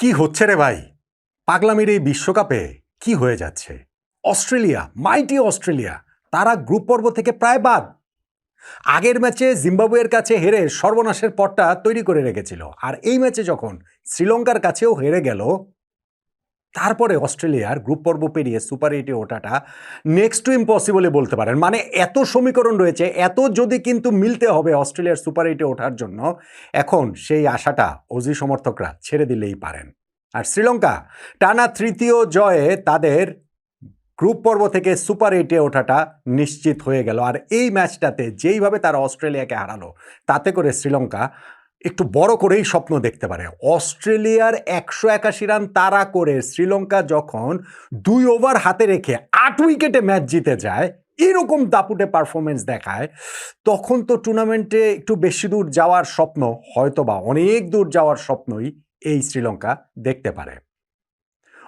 কি হচ্ছে রে ভাই? পাগলামির এই বিশ্বকাপে কি হয়ে যাচ্ছে? অস্ট্রেলিয়া মাইটি অস্ট্রেলিয়া, তারা গ্রুপ পর্ব থেকে প্রায় বাদ। আগের ম্যাচে জিম্বাবুয়ের কাছে হেরে সর্বনাশের পটটা তৈরি করে রেখেছিল। আর এই ম্যাচে যখন শ্রীলঙ্কার কাছেও হেরে গেল তারপরে অস্ট্রেলিয়ার গ্রুপ পর্ব পেরিয়ে সুপার এইটে ওঠাটা নেক্সট টু ইম্পসিবলই বলতে পারেন। মানে এত সমীকরণ রয়েছে, এত যদি কিন্তু মিলতে হবে অস্ট্রেলিয়ার সুপার এইটে ওঠার জন্য, এখন সেই আশাটা অজি সমর্থকরা ছেড়ে দিলেই পারেন। আর শ্রীলঙ্কা টানা তৃতীয় জয়ে তাদের গ্রুপ পর্ব থেকে সুপার এইটে ওঠাটা নিশ্চিত হয়ে গেল। আর এই ম্যাচটাতে যেইভাবে তারা অস্ট্রেলিয়াকে হারালো, তাতে করে শ্রীলঙ্কা একটু বড় করেই স্বপ্ন দেখতে পারে। অস্ট্রেলিয়ার একশো একাশি রান তারা করে শ্রীলঙ্কা যখন দুই ওভার হাতে রেখে আট উইকেটে ম্যাচ জিতে যায়, এরকম দাপুটে পারফরমেন্স দেখায়, তখন তো টুর্নামেন্টে একটু বেশি দূর যাওয়ার স্বপ্ন, হয়তোবা অনেক দূর যাওয়ার স্বপ্নই এই শ্রীলঙ্কা দেখতে পারে।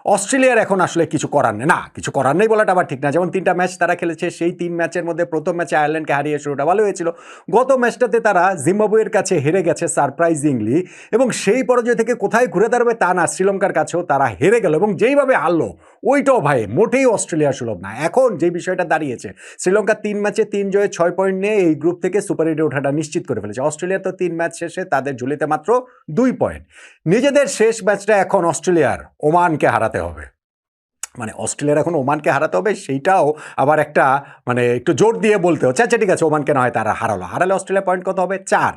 অস্ট্রেলিয়ার এখন আসলে কিছু করার নেই। না, কিছু করার নেই বলাটা আবার ঠিক না। যেমন তিনটা ম্যাচ তারা খেলেছে, সেই তিন ম্যাচের মধ্যে প্রথম ম্যাচে আয়ারল্যান্ডকে হারিয়ে শুরুটা ভালো হয়েছিল। গত ম্যাচটাতে তারা জিম্বাবুয়ের কাছে হেরে গেছে সারপ্রাইজিংলি এবং সেই পরাজয় থেকে কোথায় ঘুরে দাঁড়াবে তা না, শ্রীলঙ্কার কাছেও তারা হেরে গেল এবং যেইভাবে হারলো, ওইটাও ভাই মোটেই অস্ট্রেলিয়া সুলভ না। এখন যে বিষয়টা দাঁড়িয়েছে, শ্রীলঙ্কা তিন ম্যাচে তিন জয়ে ছয় পয়েন্ট নিয়ে এই গ্রুপ থেকে সুপার এইটে ওঠাটা নিশ্চিত করে ফেলেছে। অস্ট্রেলিয়া তো তিন ম্যাচ শেষে তাদের ঝুলিতে মাত্র দুই পয়েন্ট। নিজেদের শেষ ম্যাচটা এখন অস্ট্রেলিয়ার ওমানকে হারাতে হবে। মানে অস্ট্রেলিয়ার এখন ওমানকে হারাতে হবে, সেইটাও আবার একটা মানে একটু জোর দিয়ে বলতে হচ্ছে। আচ্ছা ঠিক আছে, ওমানকে না হয় তারা হারালো। হারালে অস্ট্রেলিয়া পয়েন্ট কত হবে? চার।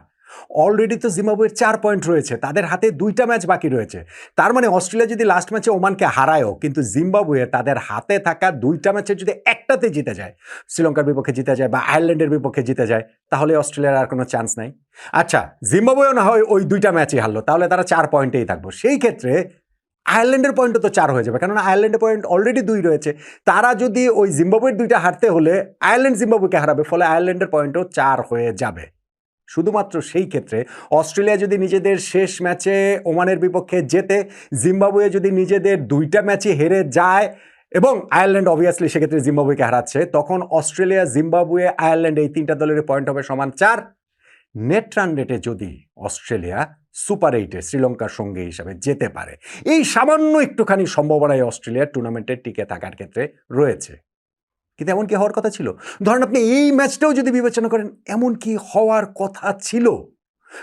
অলরেডি তো জিম্বাবুয়ের চার পয়েন্ট রয়েছে। তাদের হাতে দুইটা ম্যাচ বাকি রয়েছে। তার মানে অস্ট্রেলিয়া যদি লাস্ট ম্যাচে ওমানকে হারায়ও, কিন্তু জিম্বাবুয়ে তাদের হাতে থাকা দুইটা ম্যাচে যদি একটাতে জিতে যায়, শ্রীলঙ্কার বিপক্ষে জিতে যায় বা আয়ারল্যান্ডের বিপক্ষে জিতে যায়, তাহলে অস্ট্রেলিয়ার আর কোনো চান্স নাই। আচ্ছা জিম্বাবুয়েও না হয় ওই দুইটা ম্যাচই হারলো, তাহলে তারা চার পয়েন্টেই থাকব। সেই ক্ষেত্রে আয়ারল্যান্ডের পয়েন্টও তো চার হয়ে যাবে। কেননা আয়ারল্যান্ডের পয়েন্ট অলরেডি দুই রয়েছে। তারা যদি ওই জিম্বাবুয়ের দুইটা হারতে হলে আয়ারল্যান্ড জিম্বাবুকে হারাবে, ফলে আয়ারল্যান্ডের পয়েন্টও চার হয়ে যাবে। শুধুমাত্র সেই ক্ষেত্রে অস্ট্রেলিয়া যদি নিজেদের শেষ ম্যাচে ওমানের বিপক্ষে জেতে, জিম্বাবুয়ে যদি নিজেদের দুইটা ম্যাচে হেরে যায়, এবং আয়ারল্যান্ড অবভিয়াসলি সেক্ষেত্রে জিম্বাবুয়েকে হারাচ্ছে, তখন অস্ট্রেলিয়া, জিম্বাবুয়ে, আয়ারল্যান্ড এই তিনটা দলের পয়েন্ট হবে সমান চার। নেট রান রেটে যদি অস্ট্রেলিয়া সুপার এইটে শ্রীলঙ্কার সঙ্গে হিসাবে যেতে পারে। এই সামান্য একটুখানি সম্ভাবনায় অস্ট্রেলিয়ার টুর্নামেন্টে টিকে থাকার ক্ষেত্রে রয়েছে। কিন্তু এমন কি হওয়ার কথা ছিল? ধরেন আপনি এই ম্যাচটাও যদি বিবেচনা করেন, এমন কি হওয়ার কথা ছিল?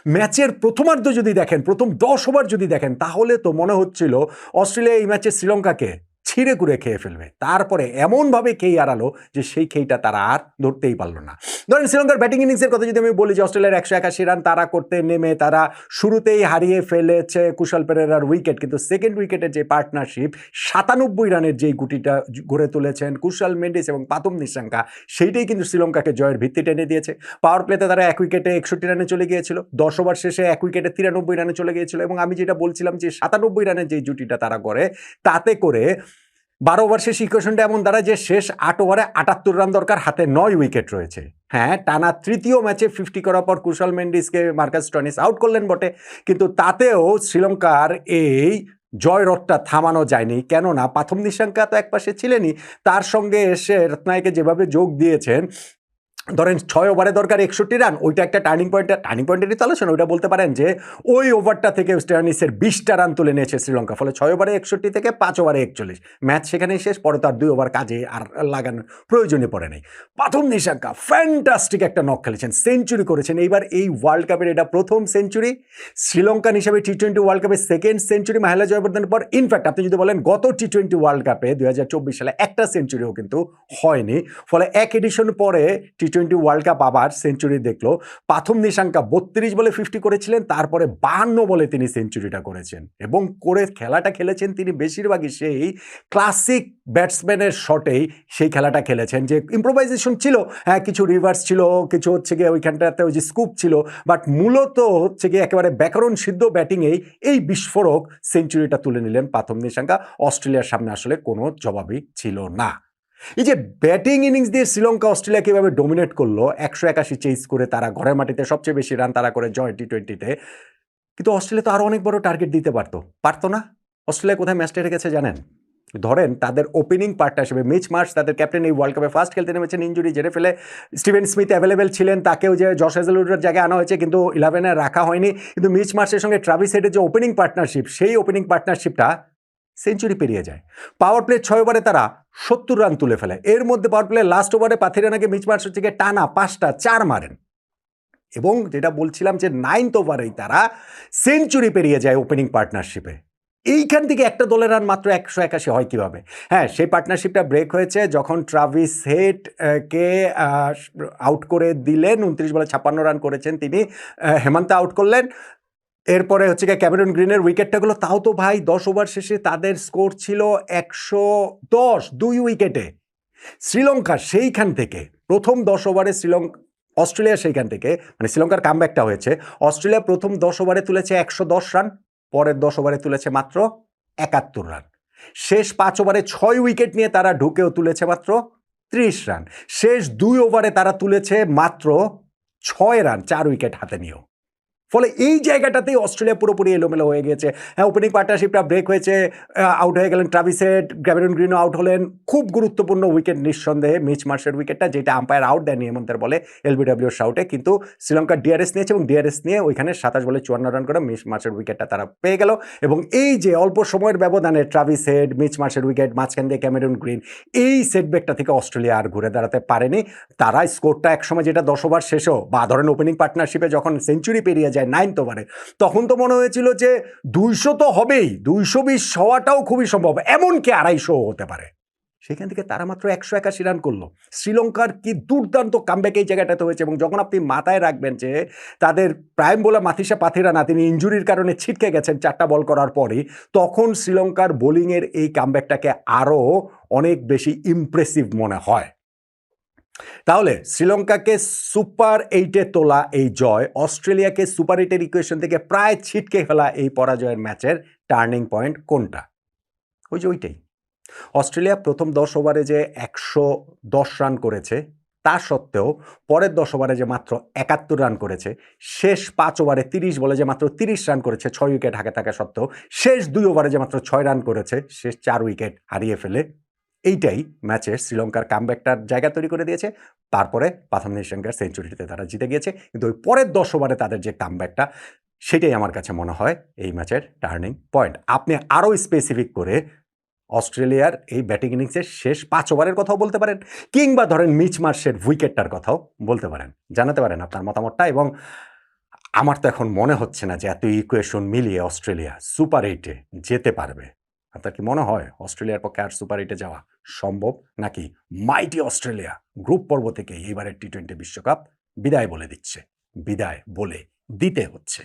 ম্যাচের প্রথমার্ধ যদি দেখেন, প্রথম দশ ওভার যদি দেখেন, তাহলে তো মনে হচ্ছিল অস্ট্রেলিয়া এই ম্যাচে শ্রীলঙ্কাকে ছিঁড়ে কুড়ে খেয়ে ফেলবে। তারপরে এমনভাবে খেই আড়ালো যে সেই খেইটা তারা আর ধরতেই পারল না। ধরেন শ্রীলঙ্কার ব্যাটিং ইনিংসের কথা যদি আমি বলি, যে অস্ট্রেলিয়ার একশো একাশি রান তারা করতে নেমে তারা শুরুতেই হারিয়ে ফেলেছে কুশল পেরেরার উইকেট। কিন্তু সেকেন্ড উইকেটের যে পার্টনারশিপ, সাতানব্বই রানের যেই গুটিটা গড়ে তুলেছেন কুশল মেন্ডিস এবং পাতুম নিশাঙ্কা, সেইটাই কিন্তু শ্রীলঙ্কাকে জয়ের ভিত্তি টেনে দিয়েছে। পাওয়ার প্লেতে তারা এক উইকেটে একষট্টি রানে চলে গিয়েছিল, দশ ওভার শেষে এক উইকেটে তিরানব্বই রানে চলে গিয়েছিল এবং আমি যেটা বলছিলাম যে সাতানব্বই রানের যেই জুটিটা তারা করে তাতে করে বারো ওভার শেষ ইকুয়েশনটা এমন দাঁড়ায় যে শেষ আট ওভারে আটাত্তর রান দরকার, হাতে নয় উইকেট রয়েছে। হ্যাঁ টানা তৃতীয় ম্যাচে ফিফটি করার পর কুশল মেন্ডিসকে মার্কাস টনিস আউট করলেন বটে, কিন্তু তাতেও শ্রীলঙ্কার এই জয় রথটা থামানো যায়নি। কেননা, প্রথম নিশাঙ্কা তো একপাশে ছিলেনই, তার সঙ্গে এসে রত্নায়কে যেভাবে যোগ দিয়েছেন ধরেন ছয় ওভারে দরকার একষট্টি রান ওইটা একটা টার্নিং পয়েন্ট টার্নিং পয়েন্টেরই তো আলোচনা ওইটা বলতে পারেন যে ওই ওভারটা থেকে স্টেয়ানিসের বিশটা রান তুলে নিয়েছে শ্রীলঙ্কা। ফলে ছয় ওভারে একষট্টি থেকে পাঁচ ওভারে একচল্লিশ। ম্যাচ সেখানেই শেষ, পরে তার দুই ওভার কাজে আর লাগানোর প্রয়োজনে পড়ে নেই। প্রথম নিশাঙ্কা ফ্যান্টাস্টিক একটা নক খেলেছেন সেঞ্চুরি করেছেন। এইবার এই ওয়ার্ল্ড কাপের এটা প্রথম সেঞ্চুরি শ্রীলঙ্কান হিসাবে টি টোয়েন্টি ওয়ার্ল্ড কাপের সেকেন্ড সেঞ্চুরি মাহেলা জয়বর্ধনের পর ইনফ্যাক্ট আপনি যদি বলেন গত টি টোয়েন্টি ওয়ার্ল্ড কাপে দু হাজার চব্বিশ সালে একটা সেঞ্চুরিও কিন্তু হয়নি। ফলে এক এডিশন পরে টি টোয়েন্টি ওয়ার্ল্ড কাপ আবার সেঞ্চুরি দেখল। প্রথম নিশাঙ্কা বত্রিশ বলে ফিফটি করেছিলেন, তারপরে বাহান্ন বলে তিনি সেঞ্চুরিটা করেছেন। এবং করে খেলাটা খেলেছেন তিনি বেশিরভাগই সেই ক্লাসিক ব্যাটসম্যানের শটেই সেই খেলাটা খেলেছেন। যে ইম্প্রোভাইজেশন ছিল হ্যাঁ কিছু রিভার্স ছিল, কিছু হচ্ছে গিয়ে ওইখানটাতে ওই যে স্কুপ ছিল বাট মূলত হচ্ছে গিয়ে একেবারে ব্যাকরণ সিদ্ধ ব্যাটিংয়েই এই বিস্ফোরক সেঞ্চুরিটা তুলে নিলেন প্রথম নিশাঙ্কা। অস্ট্রেলিয়ার সামনে আসলে কোনো জবাবই ছিল না। এই যে ব্যাটিং ইনিংস দিয়ে শ্রীলঙ্কা, অস্ট্রেলিয়া কীভাবে ডোমিনেট করল, একশো একাশি চেস করে তারা ঘরের মাটিতে সবচেয়ে বেশি রান তারা করে জয় টি টোয়েন্টিতে কিন্তু অস্ট্রেলিয়া তো আরও অনেক বড় টার্গেট দিতে পারতো। পারতো না? অস্ট্রেলিয়া কোথায় ম্যাচটা হেরে গেছে জানেন? ধরেন তাদের ওপেনিং পার্টটা হিসেবে মিচ মার্চ তাদের ক্যাপ্টেন এই ওয়ার্ল্ড কাপে ফার্স্ট খেলতে নেমেছেন ইঞ্জুরি জেনে ফেলে স্টিভেন স্মিথ অ্যাভেলেবেল ছিলেন, তাকেও যে জশ হেজেলউডের জায়গায় আনা হয়েছে, কিন্তু ইলেভেনে রাখা হয়নি। কিন্তু মিচ মার্চের সঙ্গে ট্রাভিস হেডের যে ওপেনিং পার্টনারশিপ সেই ওপেনিং পার্টনারশিপটা সেঞ্চুরি পেরিয়ে যায়। পাওয়ার প্লে ছয় ওভারে তারা সত্তর রান তুলে ফেলে। এর মধ্যে পাওয়ার প্লে লাস্ট ওভারে পাথিরানাকে মিচ গিয়ে টানা পাঁচটা চার মারেন। এবং যেটা বলছিলাম যে নাইনথ ওভারেই তারা সেঞ্চুরি পেরিয়ে যায় ওপেনিং পার্টনারশিপে। এইখান থেকে একটা দলের রান মাত্র একশো একাশি হয় কীভাবে? হ্যাঁ সেই পার্টনারশিপটা ব্রেক হয়েছে যখন ট্রাভিস হেড আহ, কে আউট করে দিলেন উনত্রিশ বলে ছাপ্পান্ন রান করেছেন তিনি। হেমন্ত আউট করলেন। এরপরে হচ্ছে গিয়ে ক্যামেরন গ্রিনের উইকেটটা গুলো, তাও তো ভাই দশ ওভার শেষে তাদের স্কোর ছিল একশো দশ দুই উইকেটে। শ্রীলঙ্কা সেইখান থেকে, প্রথম দশ ওভারে শ্রীলঙ্কা অস্ট্রেলিয়া সেইখান থেকে মানে শ্রীলঙ্কার কামব্যাকটা হয়েছে, অস্ট্রেলিয়া প্রথম দশ ওভারে তুলেছে একশো দশ রান পরের দশ ওভারে তুলেছে মাত্র একাত্তর রান শেষ পাঁচ ওভারে ছয় উইকেট নিয়ে তারা ঢুকেও তুলেছে মাত্র ত্রিশ রান শেষ দুই ওভারে তারা তুলেছে মাত্র ছয় রান চার উইকেট হাতে নিয়েও। ফলে এই জায়গাটাতেই অস্ট্রেলিয়া পুরোপুরি এলোমেলো হয়ে গেছে হ্যাঁ ওপেনিং পার্টনারশিপটা ব্রেক হয়েছে আউট হয়ে গেলেন ট্রাভিসেট গ্যামেরন গ্রিনও আউট হলেন। খুব গুরুত্বপূর্ণ উইকেট নিঃসন্দেহে মিচ মার্শের উইকেটটা যেটা আম্পায়ার আউট দেয়নি হেমন্তের বলে এলবিডব্লিউ শাউটে কিন্তু শ্রীলঙ্কা ডিআরএস নিয়েছে এবং ডিআরএস নিয়ে ওইখানে সাতাশ বলে চুয়ান্ন রান করে মিচ মার্শের উইকেটটা তারা পেয়ে গেল। এবং এই যে অল্প সময়ের ব্যবধানে ট্রাভিস হেড মিচ মার্শের উইকেট মাঝখান দিয়ে ক্যামেরন গ্রিন এই সেটব্যাকটা থেকে অস্ট্রেলিয়া আর ঘুরে দাঁড়াতে পারেনি। তারা স্কোরটা একসময় যেটা দশ ওভার শেষও, বা ধরেন ওপেনিং পার্টনারশিপে যখন সেঞ্চুরি পেরিয়ে যায় নাইনথ ওভারে তখন তো মনে হয়েছিল যে দুইশো তো হবেই, দুইশো বিশ হওয়াটাও খুবই সম্ভব, এমনকি আড়াইশো হতে পারে। সেখান থেকে তারা মাত্র একশো একাশি রান করল। শ্রীলঙ্কার কি দুর্দান্ত কামব্যাক এই জায়গাটাতে হয়েছে এবং যখন আপনি মাথায় রাখবেন যে তাদের প্রাইম বোলার মাথিসা পাথিরানা তিনি ইঞ্জুরির কারণে ছিটকে গেছেন চারটা বল করার পরই, তখন শ্রীলঙ্কার বোলিংয়ের এই কামব্যাকটাকে আরও অনেক বেশি ইমপ্রেসিভ মনে হয়। তাহলে শ্রীলঙ্কাকে সুপার এইটে তোলা এই জয়, অস্ট্রেলিয়াকে সুপার এইটের ইকুয়েশন থেকে প্রায় ছিটকে ফেলা এই পরাজয়ের ম্যাচের টার্নিং পয়েন্ট কোনটা? ওই যে ওইটাই। অস্ট্রেলিয়া প্রথম দশ ওভারে যে একশো দশ রান করেছে, তা সত্ত্বেও পরের দশ ওভারে যে মাত্র একাত্তর রান করেছে, শেষ পাঁচ ওভারে তিরিশ বলে যে মাত্র তিরিশ রান করেছে, ছয় উইকেট হাতে থাকা সত্ত্বেও শেষ দুই ওভারে যে মাত্র ছয় রান করেছে, শেষ চার উইকেট হারিয়ে ফেলে এইটাই ম্যাচে শ্রীলঙ্কার কামব্যাকটার জায়গা তৈরি করে দিয়েছে। তারপরে পাথাম নেশনকার সেঞ্চুরিতে তারা জিতে গিয়েছে। কিন্তু ওই পরের দশ ওভারে তাদের যে কামব্যাকটা, সেটাই আমার কাছে মনে হয় এই ম্যাচের টার্নিং পয়েন্ট। আপনি আরও স্পেসিফিক করে অস্ট্রেলিয়ার এই ব্যাটিং ইনিংসের শেষ পাঁচ ওভারের কথাও বলতে পারেন, কিংবা ধরেন মিচ মার্শের উইকেটটার কথাও বলতে পারেন, জানাতে পারেন আপনার মতামতটা। এবং আমার তো এখন মনে হচ্ছে না যে এত ইকুয়েশন মিলিয়ে অস্ট্রেলিয়া সুপার এইটে যেতে পারবে। আপনার কি মনে হয় অস্ট্রেলিয়ার পক্ষে আর সুপার এইটে যাওয়া সম্ভব? নাকি মাইটি অস্ট্রেলিয়া গ্রুপ পর্ব থেকে এইবারের টি টোয়েন্টি বিশ্বকাপ বিদায় বলে দিচ্ছে? বিদায় বলে দিতে হচ্ছে।